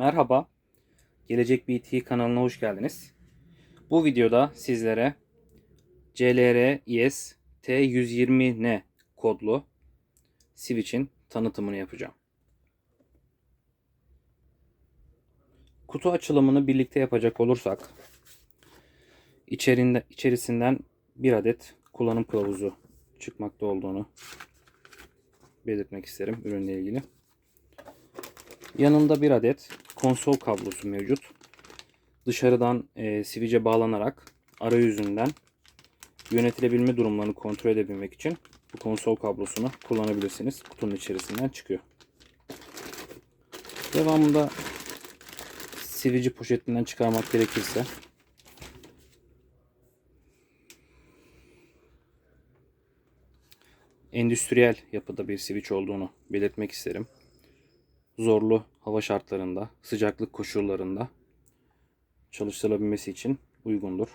Merhaba, Gelecek BT kanalına hoş geldiniz. Bu videoda sizlere CLR-IS T120N kodlu switch'in tanıtımını yapacağım. Kutu açılımını birlikte yapacak olursak içerinde, içerisinden bir adet kullanım kılavuzu çıkmakta olduğunu belirtmek isterim ürünle ilgili. Yanında bir adet konsol kablosu mevcut. Dışarıdan e, switch'e bağlanarak arayüzünden yönetilebilme durumlarını kontrol edebilmek için bu konsol kablosunu kullanabilirsiniz. Kutunun içerisinden çıkıyor. Devamında switch'i poşetinden çıkarmak gerekirse endüstriyel yapıda bir switch olduğunu belirtmek isterim zorlu hava şartlarında, sıcaklık koşullarında çalıştırılabilmesi için uygundur.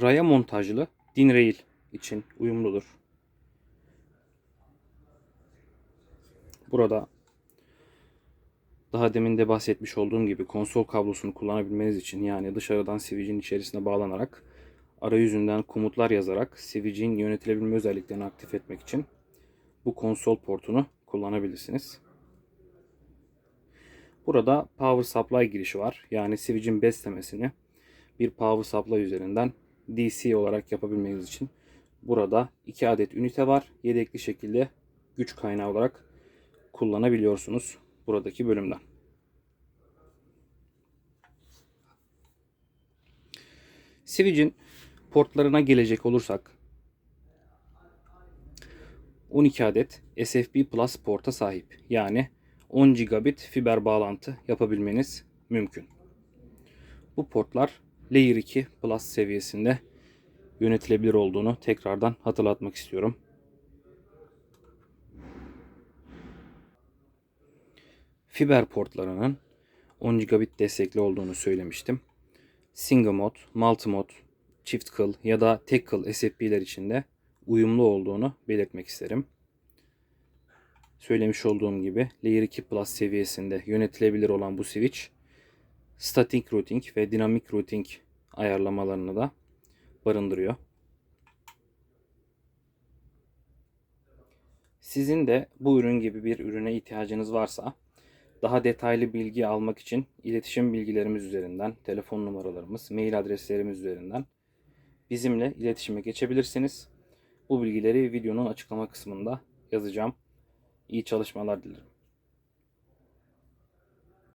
Raya montajlı din rail için uyumludur. Burada daha demin de bahsetmiş olduğum gibi konsol kablosunu kullanabilmeniz için yani dışarıdan switch'in içerisine bağlanarak arayüzünden komutlar yazarak switch'in yönetilebilme özelliklerini aktif etmek için bu konsol portunu kullanabilirsiniz. Burada power supply girişi var. Yani switch'in beslemesini bir power supply üzerinden DC olarak yapabilmeniz için burada 2 adet ünite var. Yedekli şekilde güç kaynağı olarak kullanabiliyorsunuz buradaki bölümden. Switch'in portlarına gelecek olursak 12 adet SFP Plus porta sahip. Yani 10 gigabit fiber bağlantı yapabilmeniz mümkün. Bu portlar Layer 2 Plus seviyesinde yönetilebilir olduğunu tekrardan hatırlatmak istiyorum. Fiber portlarının 10 gigabit destekli olduğunu söylemiştim. Single mod, multi mod, çift kıl ya da tek kıl SFP'ler içinde uyumlu olduğunu belirtmek isterim. Söylemiş olduğum gibi Layer 2 Plus seviyesinde yönetilebilir olan bu switch static routing ve dynamic routing ayarlamalarını da barındırıyor. Sizin de bu ürün gibi bir ürüne ihtiyacınız varsa daha detaylı bilgi almak için iletişim bilgilerimiz üzerinden, telefon numaralarımız, mail adreslerimiz üzerinden bizimle iletişime geçebilirsiniz. Bu bilgileri videonun açıklama kısmında yazacağım. İyi çalışmalar dilerim.